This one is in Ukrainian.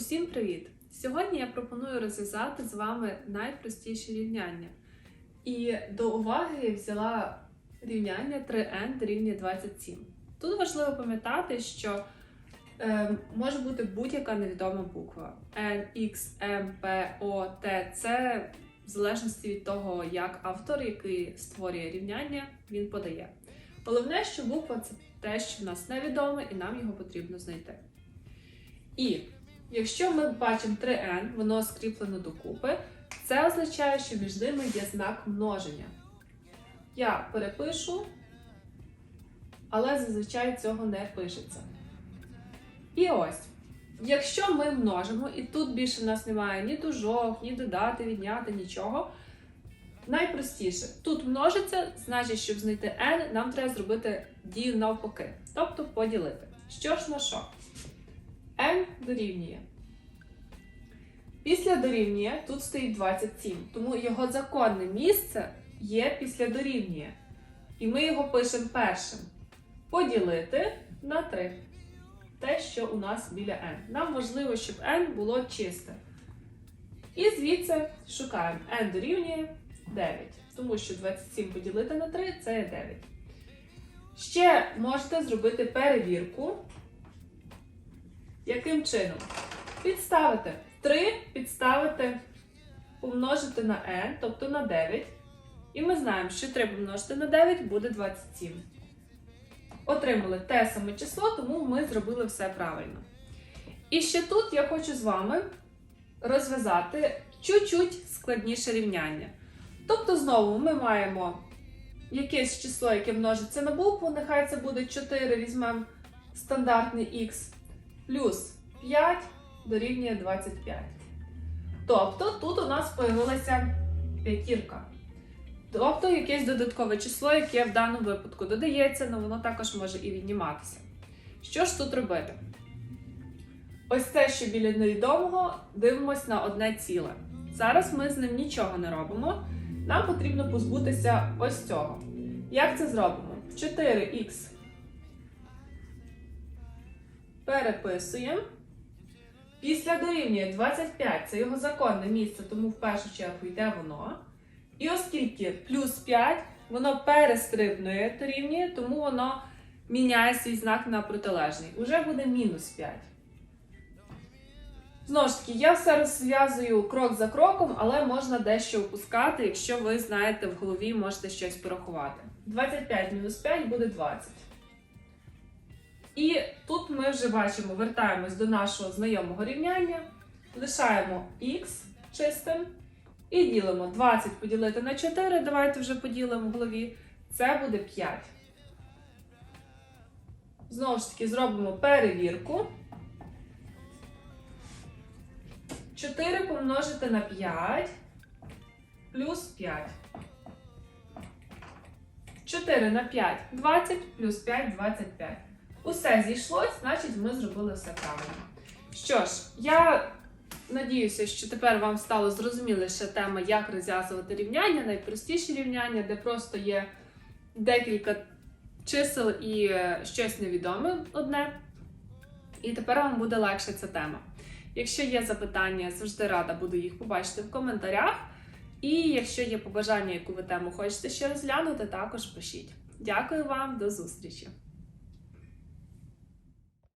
Усім привіт! Сьогодні я пропоную розв'язати з вами найпростіші рівняння. І до уваги взяла рівняння 3n дорівнює 27. Тут важливо пам'ятати, що е, може бути будь-яка невідома буква N, X, M, P, O, T, C, в залежності від того, як автор, який створює рівняння, він подає. Головне, що буква це те, що в нас невідоме, і нам його потрібно знайти. І якщо ми бачимо 3n, воно скріплено докупи, це означає, що між ними є знак множення. Я перепишу, але зазвичай цього не пишеться. І ось, якщо ми множимо, і тут більше в нас немає ні дужок, ні додати, відняти, нічого. Найпростіше, тут множиться, значить, щоб знайти n, нам треба зробити дію навпаки, тобто поділити. Що ж на що? Дорівнює. Після дорівнює тут стоїть 27, тому його законне місце є після дорівнює. І ми його пишемо першим. Поділити на 3. Те, що у нас біля n. Нам важливо, щоб n було чисте. І звідси шукаємо n дорівнює 9. Тому що 27 поділити на 3 це є 9. Ще можете зробити перевірку. Яким чином? Підставити 3, підставити, помножити на n, тобто на 9. І ми знаємо, що 3 помножити на 9 буде 27. Отримали те саме число, тому ми зробили все правильно. І ще тут я хочу з вами розв'язати чуть-чуть складніше рівняння. Тобто, знову ми маємо якесь число, яке множиться на букву, нехай це буде 4, візьмемо стандартний х, плюс 5 дорівнює 25. Тобто тут у нас появилася п'ятірка. Тобто якесь додаткове число, яке в даному випадку додається, але воно також може і відніматися. Що ж тут робити? Ось це, що біля невідомого, дивимось на одне ціле. Зараз ми з ним нічого не робимо. Нам потрібно позбутися ось цього. Як це зробимо? 4х переписуємо. Після дорівнює 25 це його законне місце, тому в першу чергу йде воно. І оскільки плюс 5, воно перестрибнує дорівнює, тому воно міняє свій знак на протилежний. Уже буде мінус 5. Знову ж таки, я все розв'язую крок за кроком, але можна дещо опускати, якщо ви знаєте в голові, можете щось порахувати. 25 мінус 5 буде 20. І тут ми вже бачимо, вертаємось до нашого знайомого рівняння, лишаємо х чистим і ділимо 20 поділити на 4. Давайте вже поділимо в голові. Це буде 5. Знову ж таки, зробимо перевірку. 4 помножити на 5 плюс 5. 4 на 5 20 плюс 5 25. Усе зійшлось, значить ми зробили все правильно. Що ж, я надіюся, що тепер вам стало зрозуміліше тема, як розв'язувати рівняння, найпростіші рівняння, де просто є декілька чисел і е, щось невідоме одне. І тепер вам буде легше ця тема. Якщо є запитання, завжди рада буду їх побачити в коментарях. І якщо є побажання, яку ви тему хочете ще розглянути, також пишіть. Дякую вам, до зустрічі!